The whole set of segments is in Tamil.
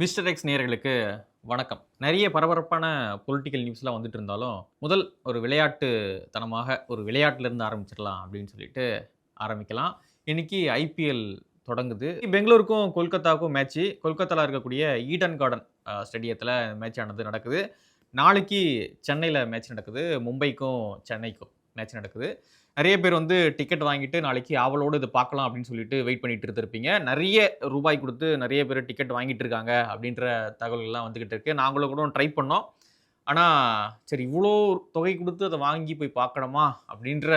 மிஸ்டர் எக்ஸ் நேர்களுக்கு வணக்கம். நிறைய பரபரப்பான பொலிட்டிக்கல் நியூஸ்லாம் வந்துட்டு இருந்தாலும் முதல் ஒரு விளையாட்டு தனமாக ஒரு விளையாட்டிலேருந்து ஆரம்பிச்சிடலாம் அப்படின்னு சொல்லிட்டு ஆரம்பிக்கலாம். இன்னைக்கு ஐபிஎல் தொடங்குது. பெங்களூருக்கும் கொல்கத்தாவுக்கும் மேட்ச்சு கொல்கத்தாவில் இருக்கக்கூடிய ஈடன் கார்டன் ஸ்டேடியத்தில் மேட்ச் ஆனது நடக்குது. நாளைக்கு சென்னையில் மேட்ச் நடக்குது. மும்பைக்கும் சென்னைக்கும். மேட்ச் நடக்குது. நிறைய பேர் வந்து டிக்கெட் வாங்கிட்டு நாளைக்கு ஆவலோடு இது பார்க்கலாம் அப்படின்னு சொல்லிட்டு வெயிட் பண்ணிட்டு இருந்திருப்பீங்க. நிறைய ரூபாய் கொடுத்து நிறைய பேர் டிக்கெட் வாங்கிட்டு இருக்காங்க அப்படின்ற தகவல்கள்லாம் வந்துக்கிட்டு இருக்கு. நாங்களும் கூட ட்ரை பண்ணோம். ஆனால் சரி இவ்வளோ தொகை கொடுத்து அதை வாங்கி போய் பார்க்கணுமா அப்படின்ற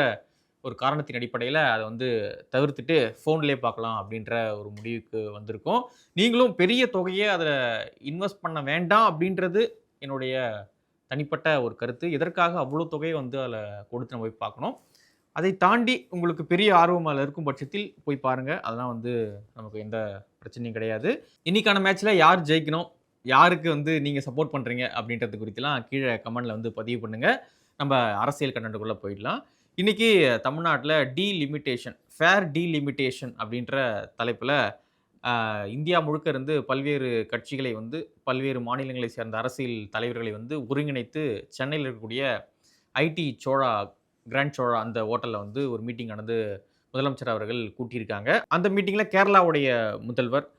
ஒரு காரணத்தின் அடிப்படையில் அதை வந்து தவிர்த்துட்டு ஃபோன்லேயே பார்க்கலாம் அப்படின்ற ஒரு முடிவுக்கு வந்திருக்கோம். நீங்களும் பெரிய தொகையை அதில் இன்வெஸ்ட் பண்ண வேண்டாம் அப்படின்றது என்னுடைய தனிப்பட்ட ஒரு கருத்து. எதற்காக அவ்வளோ தொகையை வந்து அதில் கொடுத்து நம்ம போய் பார்க்கணும்? அதை தாண்டி உங்களுக்கு பெரிய ஆர்வம் அதில் இருக்கும் பட்சத்தில் போய் பாருங்கள் அதெல்லாம் வந்து நமக்கு எந்த பிரச்சனையும் கிடையாது. இன்னைக்கான மேட்ச்சில் யார் ஜெயிக்கணும்? யாருக்கு வந்து நீங்கள் சப்போர்ட் பண்ணுறீங்க அப்படின்றது குறித்துலாம் கீழே கமெண்டில் வந்து பதிவு பண்ணுங்கள் நம்ம அரசியல் கண்டென்ட்டுக்குள்ளே போயிடலாம். இன்றைக்கி தமிழ்நாட்டில் டீலிமிட்டேஷன் ஃபேர் டீலிமிட்டேஷன் அப்படின்ற தலைப்பில் இந்தியா முழுக்க இருந்து பல்வேறு கட்சிகளை வந்து பல்வேறு மாநிலங்களை சேர்ந்த அரசியல் தலைவர்களை வந்து ஒருங்கிணைத்து சென்னையில் இருக்கக்கூடிய ஐடி சோழா கிராண்ட் சோழா அந்த ஹோட்டலில் வந்து ஒரு மீட்டிங் நடந்து முதலமைச்சர் அவர்கள் கூட்டியிருக்காங்க. அந்த மீட்டிங்கில் கேரளாவுடைய முதல்வர்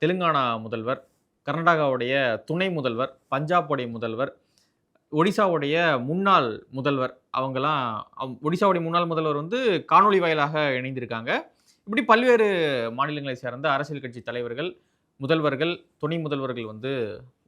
தெலுங்கானா முதல்வர் கர்நாடகாவுடைய துணை முதல்வர் பஞ்சாபுடைய முதல்வர் ஒடிசாவுடைய முன்னாள் முதல்வர் அவங்கெல்லாம் அவ்- ஒடிசாவுடைய முன்னாள் முதல்வர் வந்து காணொளி வாயிலாக இணைந்திருக்காங்க. இப்படி பல்வேறு மாநிலங்களை சேர்ந்த அரசியல் கட்சி தலைவர்கள் முதல்வர்கள் துணை முதல்வர்கள் வந்து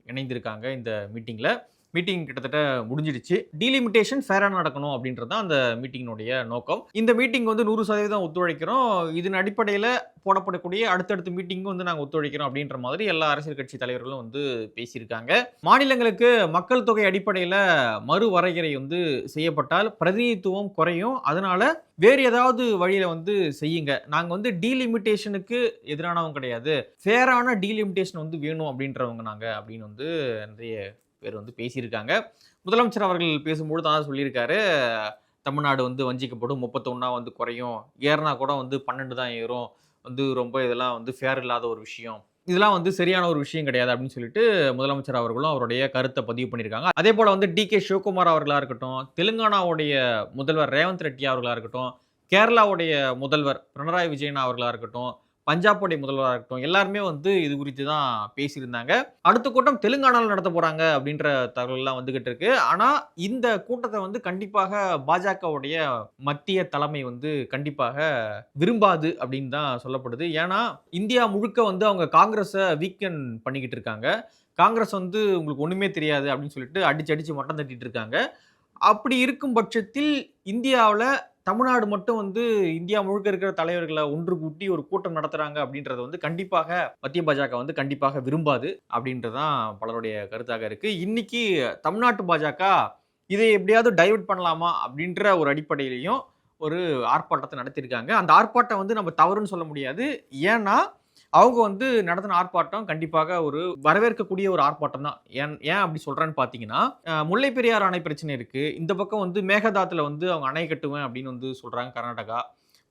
இணைந்திருக்காங்க இந்த மீட்டிங்கில் மீட்டிங் கிட்டத்தட்ட முடிஞ்சிடுச்சு. டீலிமிட்டேஷன் ஃபேராக நடக்கணும் அப்படின்றது தான் அந்த மீட்டிங்கினுடைய நோக்கம். இந்த மீட்டிங் வந்து நூறு சதவீதம் ஒத்துழைக்கிறோம். இதன் அடிப்படையில் போடப்படக்கூடிய அடுத்தடுத்த மீட்டிங்கும் வந்து நாங்கள் ஒத்துழைக்கிறோம் அப்படின்ற மாதிரி எல்லா அரசியல் கட்சி தலைவர்களும் வந்து பேசியிருக்காங்க. மாநிலங்களுக்கு மக்கள் தொகை அடிப்படையில் மறு வரையறை வந்து செய்யப்பட்டால் பிரதிநிதித்துவம் குறையும். அதனால வேறு ஏதாவது வழியில் வந்து செய்யுங்க. நாங்கள் வந்து டீலிமிட்டேஷனுக்கு எதிரானவங்க கிடையாது. ஃபேரான டீலிமிட்டேஷன் வந்து வேணும் அப்படின்றவங்க நாங்கள் அப்படின்னு வந்து நிறைய பேர் வந்து பேசியிருக்காங்க. முதலமைச்சர் அவர்கள் பேசும்பொழுது தான் சொல்லியிருக்காரு தமிழ்நாடு வந்து வஞ்சிக்கப்படும். முப்பத்தொன்னா வந்து குறையும். ஏறினா கூட வந்து பன்னெண்டு தான் ஏறும். வந்து ரொம்ப இதெல்லாம் வந்து ஃபேர் இல்லாத ஒரு விஷயம். இதெல்லாம் வந்து சரியான ஒரு விஷயம் கிடையாது. அப்படின்னு சொல்லிட்டு முதலமைச்சர் அவர்களும் அவருடைய கருத்தை பதிவு பண்ணியிருக்காங்க. அதே போல் வந்து டி. கே. சிவகுமார் அவர்களாக இருக்கட்டும் தெலுங்கானாவுடைய முதல்வர் ரேவந்த் ரெட்டி அவர்களாக இருக்கட்டும் கேரளாவுடைய முதல்வர் பினராயி விஜயன் அவர்களாக இருக்கட்டும் பஞ்சாபுடைய முதல்வராக இருக்கட்டும் எல்லாருமே வந்து இது குறித்து தான் பேசியிருந்தாங்க. அடுத்த கூட்டம் தெலுங்கானாவில் நடத்த போகிறாங்க அப்படின்ற தகவல்லாம் வந்துகிட்டு இருக்கு. ஆனால் இந்த கூட்டத்தை வந்து கண்டிப்பாக பாஜகவுடைய மத்திய தலைமை வந்து கண்டிப்பாக விரும்பாது அப்படின்னு தான் சொல்லப்படுது. ஏன்னா இந்தியா முழுக்க வந்து அவங்க காங்கிரஸை வீக்கன் பண்ணிக்கிட்டு இருக்காங்க. காங்கிரஸ் வந்து உங்களுக்கு ஒன்றுமே தெரியாது அப்படின்னு சொல்லிட்டு அடிச்சு அடித்து மட்டம் தட்டிட்டு இருக்காங்க. அப்படி இருக்கும் பட்சத்தில் இந்தியாவில் தமிழ்நாடு மட்டும் வந்து இந்தியா முழுக்க இருக்கிற தலைவர்களை ஒன்று கூட்டி ஒரு கூட்டம் நடத்துறாங்க அப்படின்றது வந்து கண்டிப்பாக மத்திய பாஜக வந்து கண்டிப்பாக விரும்பாது அப்படின்றதான் பலருடைய கருத்தாக இருக்கு. இன்னைக்கு தமிழ்நாட்டு பாஜக இதை எப்படியாவது டைவர்ட் பண்ணலாமா அப்படின்ற ஒரு அடிப்படையிலையும் ஒரு ஆர்ப்பாட்டத்தை நடத்தியிருக்காங்க. அந்த ஆர்ப்பாட்டம் வந்து நம்ம தவறுன்னு சொல்ல முடியாது. ஏன்னா அவங்க வந்து நடத்தின ஆர்ப்பாட்டம் கண்டிப்பாக ஒரு வரவேற்கக்கூடிய ஒரு ஆர்ப்பாட்டம் தான். ஏன் ஏன் அப்படி சொல்கிறேன்னு பார்த்தீங்கன்னா முல்லை பெரியாறு அணை பிரச்சனை இருக்குது இந்த பக்கம் வந்து மேகதாத்தில் வந்து அவங்க அணை கட்டுவேன் அப்படின்னு வந்து சொல்கிறாங்க கர்நாடகா.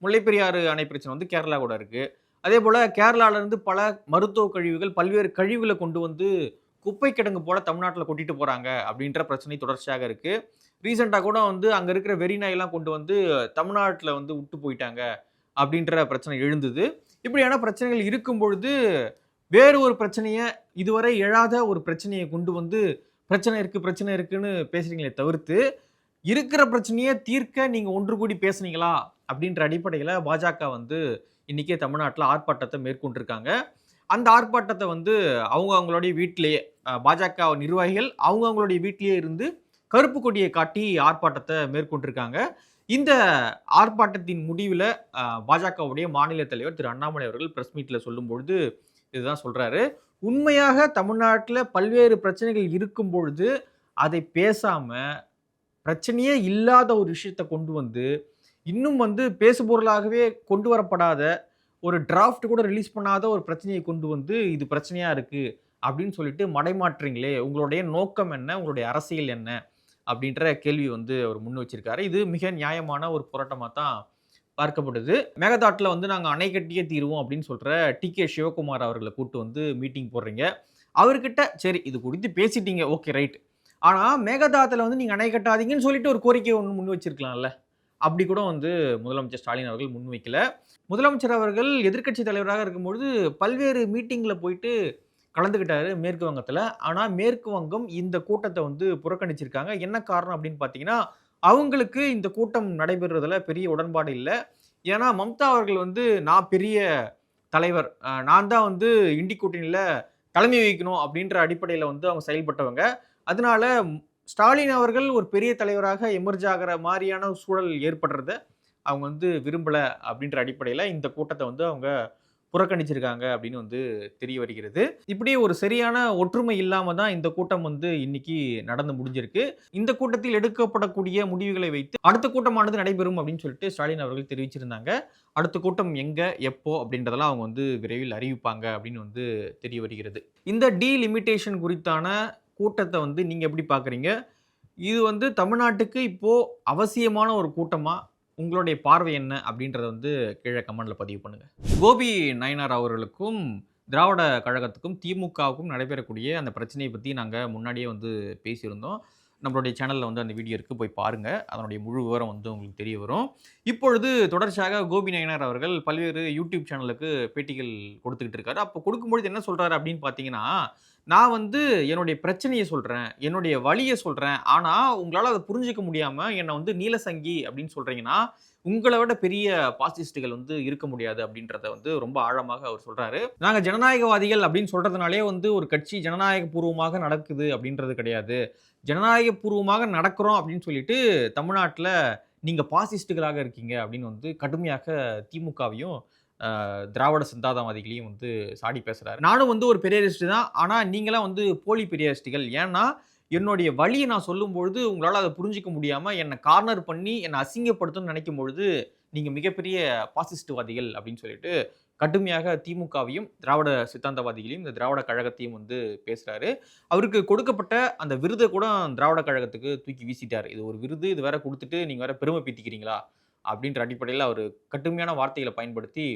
முல்லை பெரியார் அணை பிரச்சனை வந்து கேரளா கூட இருக்குது அதே போல் கேரளாவிலேருந்து பல மருத்துவ கழிவுகள் பல்வேறு கழிவுகளை கொண்டு வந்து குப்பை கிடங்கு போல் தமிழ்நாட்டில் கொட்டிட்டு போகிறாங்க அப்படின்ற பிரச்சனை தொடர்ச்சியாக இருக்குது ரீசெண்டாக கூட வந்து அங்கே இருக்கிற வெறி நாயெல்லாம் கொண்டு வந்து தமிழ்நாட்டில் வந்து விட்டு போயிட்டாங்க அப்படின்ற பிரச்சனை எழுந்தது. இப்படியான பிரச்சனைகள் இருக்கும் பொழுது வேறு ஒரு பிரச்சனையை இதுவரை எழாத ஒரு பிரச்சனையை கொண்டு வந்து பிரச்சனை இருக்குது பிரச்சனை இருக்குன்னு பேசுகிறீங்களே தவிர்த்து இருக்கிற பிரச்சனையை தீர்க்க நீங்கள் ஒன்று கூடி பேசுனீங்களா அப்படின்ற அடிப்படையில் பாஜக வந்து இன்னைக்கே தமிழ்நாட்டில் ஆர்ப்பாட்டத்தை மேற்கொண்டிருக்காங்க. அந்த ஆர்ப்பாட்டத்தை வந்து அவங்க அவங்களுடைய வீட்டிலேயே பாஜக நிர்வாகிகள் அவங்க அவங்களுடைய வீட்டிலேயே இருந்து கருப்பு கொடியை காட்டி ஆர்ப்பாட்டத்தை மேற்கொண்டிருக்காங்க. இந்த ஆர்ப்பாட்டத்தின் முடிவில் பாஜகவுடைய மாநில தலைவர் திரு அண்ணாமலை அவர்கள் பிரஸ் மீட்டில் சொல்லும்பொழுது இதுதான் சொல்கிறாரு உண்மையாக தமிழ்நாட்டில் பல்வேறு பிரச்சனைகள் இருக்கும் பொழுது அதை பேசாமல் பிரச்சனையே இல்லாத ஒரு விஷயத்தை கொண்டு வந்து இன்னும் வந்து பேசுபொருளாகவே கொண்டு வரப்படாத ஒரு டிராஃப்ட் கூட ரிலீஸ் பண்ணாத ஒரு பிரச்சனையை கொண்டு வந்து இது பிரச்சனையாக இருக்குது அப்படின்னு சொல்லிட்டு மடைமாற்றுறீங்களே உங்களுடைய நோக்கம் என்ன? உங்களுடைய அரசியல் என்ன? அப்படின்ற கேள்வி வந்து அவர் முன் வச்சிருக்காரு. இது மிக நியாயமான ஒரு போராட்டமாக தான் பார்க்கப்படுது. மேகதாட்டில் வந்து நாங்கள் அணை கட்டியே தீருவோம் அப்படின்னு சொல்கிற டி. கே. சிவகுமார் அவர்களை கூட்டு வந்து மீட்டிங் போடுறீங்க. அவர்கிட்ட சரி இது குறித்து பேசிட்டீங்க ஓகே ரைட். ஆனால் மேகதாத்தில் வந்து நீங்கள் அணை கட்டாதீங்கன்னு சொல்லிட்டு ஒரு கோரிக்கை ஒன்று முன் வச்சிருக்கலாம்ல. அப்படி கூட வந்து முதலமைச்சர் ஸ்டாலின் அவர்கள் முன்வைக்கல முதலமைச்சர் அவர்கள் எதிர்க்கட்சி தலைவராக இருக்கும்பொழுது பல்வேறு மீட்டிங்கில் போயிட்டு கலந்துக்கிட்டாரு மேற்கு வங்கத்தில். ஆனால் மேற்கு வங்கம் இந்த கூட்டத்தை வந்து புறக்கணிச்சிருக்காங்க. என்ன காரணம் அப்படின்னு பார்த்தீங்கன்னா அவங்களுக்கு இந்த கூட்டம் நடைபெறுறதுல பெரிய உடன்பாடு இல்லை. ஏன்னா மம்தா அவர்கள் வந்து நான் பெரிய தலைவர். நான் தான் வந்து இண்டி கூட்டணியில் தலைமை வகிக்கணும் அப்படின்ற அடிப்படையில் வந்து அவங்க செயல்பட்டவங்க. அதனால ஸ்டாலின் அவர்கள் ஒரு பெரிய தலைவராக எமர்ஜ் ஆகிற மாதிரியான சூழல் ஏற்படுறத அவங்க வந்து விரும்பலை அப்படின்ற அடிப்படையில் இந்த கூட்டத்தை வந்து அவங்க புறக்கணிச்சிருக்காங்க அப்படின்னு வந்து தெரிய வருகிறது. இப்படி ஒரு சரியான ஒற்றுமை இல்லாம தான் இந்த கூட்டம் வந்து இன்னைக்கு நடந்து முடிஞ்சிருக்கு. இந்த கூட்டத்தில் எடுக்கப்படக்கூடிய முடிவுகளை வைத்து அடுத்த கூட்டமானது நடைபெறும் அப்படின்னு சொல்லிட்டு ஸ்டாலின் அவர்கள் தெரிவிச்சிருந்தாங்க. அடுத்த கூட்டம் எங்க எப்போ அப்படின்றதெல்லாம் அவங்க வந்து விரைவில் அறிவிப்பாங்க அப்படின்னு வந்து தெரிய வருகிறது. இந்த டீலிமிட்டேஷன் குறித்தான கூட்டத்தை வந்து நீங்க எப்படி பாக்குறீங்க இது வந்து தமிழ்நாட்டுக்கு இப்போ அவசியமான ஒரு கூட்டமா? உங்களுடைய பார்வை என்ன அப்படின்றத வந்து கீழே கமெண்டில் பதிவு பண்ணுங்கள் கோபி நயனார் அவர்களுக்கும் திராவிட கழகத்துக்கும் திமுகவுக்கும் நடைபெறக்கூடிய அந்த பிரச்சனையை பற்றி நாங்கள் முன்னாடியே வந்து பேசியிருந்தோம். நம்மளுடைய சேனலில் வந்து அந்த வீடியோ இருக்குது போய் பாருங்கள் அதனுடைய முழு விவரம் வந்து உங்களுக்கு தெரிய வரும். இப்பொழுது தொடர்ச்சியாக கோபி நயனார் அவர்கள் பல்வேறு யூடியூப் சேனலுக்கு பேட்டிகள் கொடுத்துக்கிட்டு இருக்காரு. அப்போ கொடுக்கும்பொழுது என்ன சொல்கிறாரு அப்படின்னு பார்த்தீங்கன்னா நான் வந்து என்னுடைய பிரச்சனையை சொல்கிறேன் என்னுடைய வழியை சொல்கிறேன் ஆனால் உங்களால் அதை புரிஞ்சிக்க முடியாமல் என்னை வந்து நீலசங்கி அப்படின்னு சொல்கிறீங்கன்னா உங்களை விட பெரிய பாசிஸ்டுகள் வந்து இருக்க முடியாது அப்படின்றத வந்து ரொம்ப ஆழமாக அவர் சொல்றாரு. நாங்க ஜனநாயகவாதிகள் அப்படின்னு சொல்றதுனாலே வந்து ஒரு கட்சி ஜனநாயக பூர்வமாக நடக்குது அப்படின்றது கிடையாது. ஜனநாயக பூர்வமாக நடக்கிறோம் அப்படின்னு சொல்லிட்டு தமிழ்நாட்டில் நீங்கள் பாசிஸ்டுகளாக இருக்கீங்க அப்படின்னு வந்து கடுமையாக திமுகவையும் திராவிட சிந்தாந்தவாதிகளையும் வந்து சாடி பேசுகிறாரு நானும் வந்து ஒரு பெரியாரிஸ்ட் தான். ஆனால் நீங்களாம் வந்து போலி பெரியாரிஸ்டுகள் ஏன்னா என்னுடைய வழியை நான் சொல்லும்பொழுது உங்களால் அதை புரிஞ்சிக்க முடியாமல் என்னை கார்னர் பண்ணி என்னை அசிங்கப்படுத்தணும்னு நினைக்கும் பொழுது நீங்கள் மிகப்பெரிய பாசிஸ்டுவாதிகள் அப்படின்னு சொல்லிட்டு கடுமையாக திமுகவையும் திராவிட சித்தாந்தவாதிகளையும் இந்த திராவிட கழகத்தையும் வந்து பேசுகிறாரு அவருக்கு கொடுக்கப்பட்ட அந்த விருதை கூட திராவிட கழகத்துக்கு தூக்கி வீசிட்டார். இது ஒரு விருது இது வேற கொடுத்துட்டு நீங்கள் வேற பெருமை பீத்திக்கிறீங்களா? அப்படின்ற அடிப்படையில் அவர் கடுமையான வார்த்தைகளை பயன்படுத்தி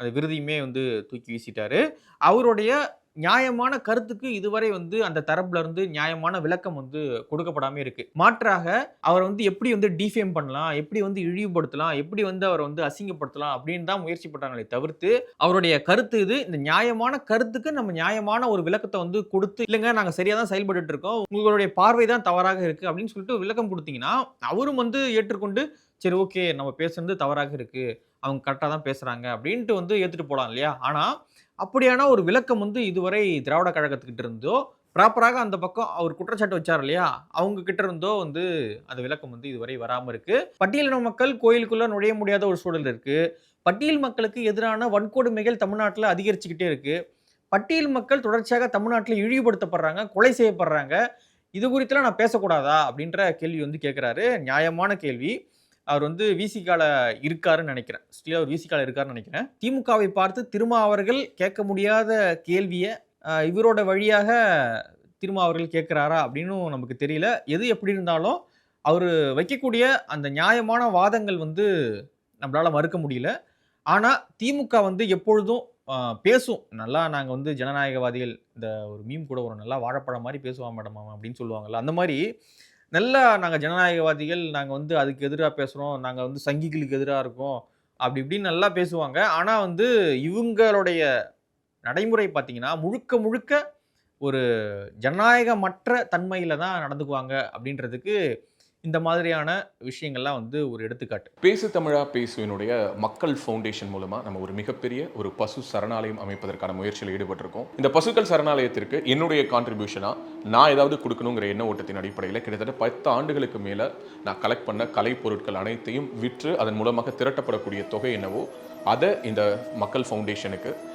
அந்த விருதையுமே வந்து தூக்கி வீசிட்டாரு. அவருடைய நியாயமான கருத்துக்கு இதுவரை வந்து அந்த தரப்புல இருந்து நியாயமான விளக்கம் வந்து கொடுக்கப்படாம இருக்கு. மாற்றாக அவர் வந்து எப்படி வந்து டிஃபேம் பண்ணலாம் எப்படி வந்து இழிவுபடுத்தலாம் எப்படி வந்து அவரை வந்து அசிங்கப்படுத்தலாம் அப்படின்னு தான் முயற்சி பண்றாங்களே தவிர்த்து அவருடைய கருத்து இது. இந்த நியாயமான கருத்துக்கு நம்ம நியாயமான ஒரு விளக்கத்தை வந்து கொடுத்து இல்லைங்க நாங்க சரியா தான் செயல்பட்டு இருக்கோம். உங்களுடைய பார்வை தான் தவறாக இருக்கு அப்படின்னு சொல்லிட்டு விளக்கம் கொடுத்தீங்கன்னா அவரும் வந்து ஏற்றுக்கொண்டு சரி ஓகே நம்ம பேசுறது தவறாக இருக்கு. அவங்க கரெக்டாக தான் பேசுகிறாங்க அப்படின்ட்டு வந்து ஏற்றுட்டு போகலாம் இல்லையா? ஆனால் அப்படியான ஒரு விளக்கம் வந்து இதுவரை திராவிட கழகத்துக்கிட்ட இருந்தோ ப்ராப்பராக அந்த பக்கம் அவர் குற்றச்சாட்டு வச்சார் இல்லையா? அவங்க கிட்ட இருந்தோ வந்து அந்த விளக்கம் வந்து இதுவரை வராமல் இருக்கு. பட்டியலின மக்கள் கோயிலுக்குள்ள நுழைய முடியாத ஒரு சூழல் இருக்கு. பட்டியல் மக்களுக்கு எதிரான வன்கொடுமைகள் தமிழ்நாட்டில் அதிகரிச்சுக்கிட்டே இருக்கு. பட்டியல் மக்கள் தொடர்ச்சியாக தமிழ்நாட்டில் இழிவுபடுத்தப்படுறாங்க கொலை செய்யப்படுறாங்க. இது குறித்துலாம் நான் பேசக்கூடாதா அப்படின்ற கேள்வி வந்து கேட்குறாரு நியாயமான கேள்வி. அவர் வந்து விசிகால இருக்காருன்னு நினைக்கிறேன். ஸ்டில் அவர் விசிகால இருக்காருன்னு நினைக்கிறேன். திமுகவை பார்த்து திருமா அவர்கள் கேட்க முடியாத கேள்வியை இவரோட வழியாக திருமா அவர்கள் கேட்குறாரா அப்படின்னும் நமக்கு தெரியல. எது எப்படி இருந்தாலும் அவர் வைக்கக்கூடிய அந்த நியாயமான வாதங்கள் வந்து நம்மளால் மறுக்க முடியல. ஆனால் திமுக வந்து எப்பொழுதும் பேசும். நல்லா நாங்கள் வந்து ஜனநாயகவாதிகள் இந்த ஒரு மீம் கூட ஒரு நல்லா வாழைப்பழம் மாதிரி பேசுவான் மேடம் அப்படின்னு சொல்லுவாங்கல்ல அந்த மாதிரி நல்லா நாங்கள் ஜனநாயகவாதிகள் நாங்கள் வந்து அதுக்கு எதிராக பேசுகிறோம் நாங்கள் வந்து சங்கிகளுக்கு எதிராக இருக்கோம் அப்படி இப்படின்னு நல்லா பேசுவாங்க. ஆனால் வந்து இவங்களுடைய நடைமுறை பார்த்தீங்கன்னா முழுக்க முழுக்க ஒரு ஜனநாயகமற்ற தன்மையில் தான் நடந்துக்குவாங்க அப்படின்றதுக்கு இந்த மாதிரியான விஷயங்கள்லாம் வந்து ஒரு எடுத்துக்காட்டு. பேசு தமிழா பேசுவினுடைய மக்கள் ஃபவுண்டேஷன் மூலமாக நம்ம ஒரு மிகப்பெரிய ஒரு பசு சரணாலயம் அமைப்பதற்கான முயற்சியில் ஈடுபட்டிருக்கோம். இந்த பசுக்கள் சரணாலயத்திற்கு என்னுடைய கான்ட்ரிபியூஷனாக நான் ஏதாவது கொடுக்கணுங்கிற எண்ண ஓட்டத்தின் அடிப்படையில் கிட்டத்தட்ட பத்து ஆண்டுகளுக்கு மேலே நான் கலெக்ட் பண்ண கலை பொருட்கள் அனைத்தையும் விற்று அதன் மூலமாக திரட்டப்படக்கூடிய தொகை என்னவோ அதை இந்த மக்கள் ஃபவுண்டேஷனுக்கு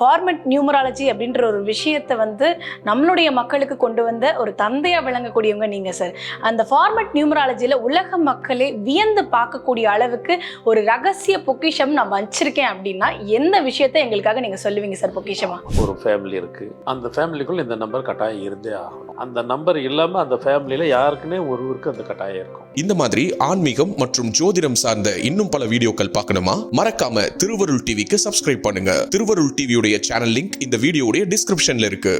ஃபார்மட் நியூமராலஜி அப்படின்ற ஒரு விஷயத்தை வந்து நம்மளுடைய மக்களுக்கு கொண்டு வந்த ஒரு தந்தையா விளங்கக்கூடியவங்க நீங்க சார் அந்த ஃபார்மட் நியூமராலஜியில் உலக மக்களே வியந்து பார்க்கக்கூடிய அளவுக்கு ஒரு ரகசிய பொக்கிஷம் நான் வச்சிருக்கேன் அப்படின்னா எந்த விஷயத்தை எங்களுக்காக நீங்க சொல்லுவீங்க சார் பொக்கிஷமா? ஒரு ஃபேமிலி இருக்கு. அந்த ஃபேமிலிக்குள்ள இந்த நம்பர் கட்டாயம் இருந்தே ஆகணும். அந்த நம்பர் இல்லாம அந்த ஃபேமிலியில யாருக்குன்னே ஒருவருக்கு அந்த கட்டாயம் இருக்கும். இந்த மாதிரி ஆன்மீகம் மற்றும் ஜோதிடம் சார்ந்த இன்னும் பல வீடியோக்கள் பார்க்கணுமா? மறக்காம திருவருள் டிவிக்கு சப்ஸ்கிரைப் பண்ணுங்க. திருவருள் டிவியுடைய சேனல் லிங்க் இந்த வீடியோடைய டிஸ்கிரிப்ஷன்ல இருக்கு.